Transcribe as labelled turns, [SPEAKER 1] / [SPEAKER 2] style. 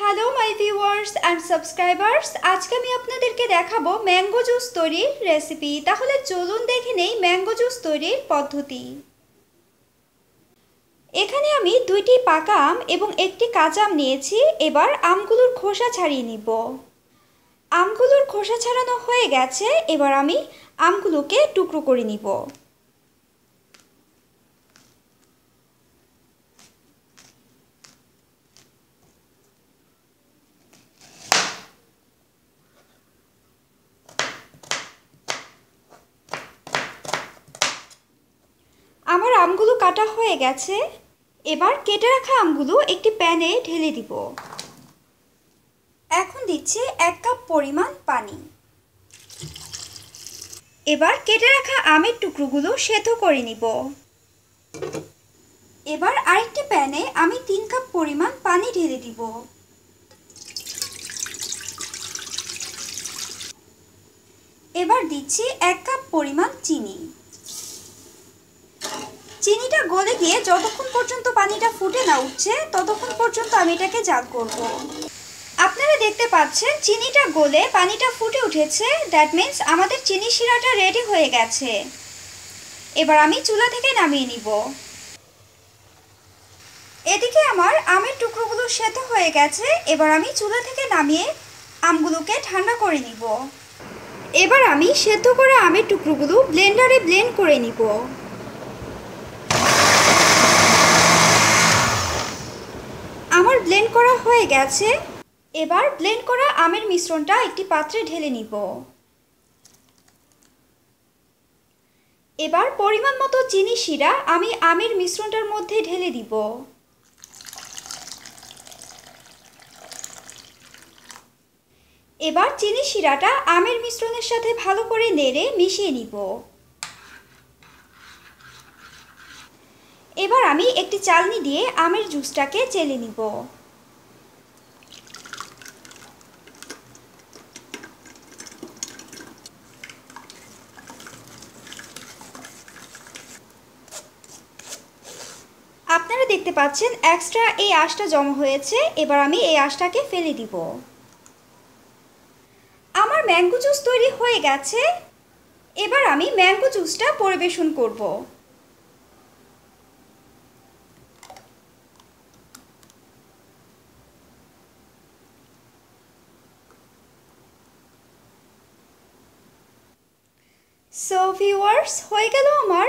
[SPEAKER 1] Hello my viewers and subscribers আজকে আমি আপনাদেরকে দেখাবো ম্যাঙ্গো জুস তৈরির রেসিপি তাহলে চলুন দেখে নেই ম্যাঙ্গো জুস তৈরির পদ্ধতি। এখানে আমি দুইটি পাকা আম এবং একটি কাঁচা আম নিয়েছি। এবার আমগুলোর খোসা ছাড়িয়ে নিব। আমগুলোর খোসা ছাড়ানো হয়ে গেছে। এবার আমি আমগুলোকে টুকরো করে নিব আমার আমগুলো কাটা হয়ে গেছে। এবার কেটে রাখা আমগুলো একটি প্যানে ঢেলে দিব। এখন দিচ্ছি এক কাপ পরিমাণ পানি। এবার কেটে রাখা আমের টুকরোগুলো সেদ্ধ করে নিব। এবার আরেকটি প্যানে আমি তিন কাপ পরিমাণ পানি ঢেলে দিব। এবার দিচ্ছি এক কাপ পরিমাণ চিনি। চিনিটা গলে গিয়ে যতক্ষণ পর্যন্ত পানিটা ফুটে না উঠছে, ততক্ষণ পর্যন্ত আমি এটাকে জাগ করব। আপনারা দেখতে পাচ্ছেন, চিনিটা গলে পানিটা ফুটে উঠেছে। দ্যাট মিন্স আমাদের চিনি শিরাটা রেডি হয়ে গেছে। এবার আমি চুলা থেকে নামিয়ে নিব। এদিকে আমার আমের টুকরোগুলো সেদ্ধ হয়ে গেছে। এবার আমি চুলা থেকে নামিয়ে আমগুলোকে ঠান্ডা করে নিব। এবার আমি সেদ্ধ করা আমের টুকরোগুলো ব্লেন্ডারে ব্লেন্ড করে নিব আমার ব্লেন্ড করা হয়ে গেছে। এবার ব্লেন্ড করা আমের মিশ্রণটা একটি পাত্রে ঢেলে নিব। এবার পরিমাণ মতো চিনি শিরা আমি আমের মিশ্রণটার মধ্যে ঢেলে দিব। এবার চিনি শিরাটা আমের মিশ্রণের সাথে ভালো করে নেড়ে মিশিয়ে নিব। এবার আমি একটি চালনি দিয়ে আমের জুসটাকে চেলে নিব। আপনারা দেখতে পাচ্ছেন এক্সট্রা এই আঁশটা জমা হয়েছে। এবার আমি এই আঁশটাকে ফেলে দিব। আমার ম্যাঙ্গো জুস তৈরি হয়ে গেছে। এবার আমি ম্যাঙ্গো জুসটা পরিবেশন করব। সো ভিউয়ার্স হয়ে গেল আমার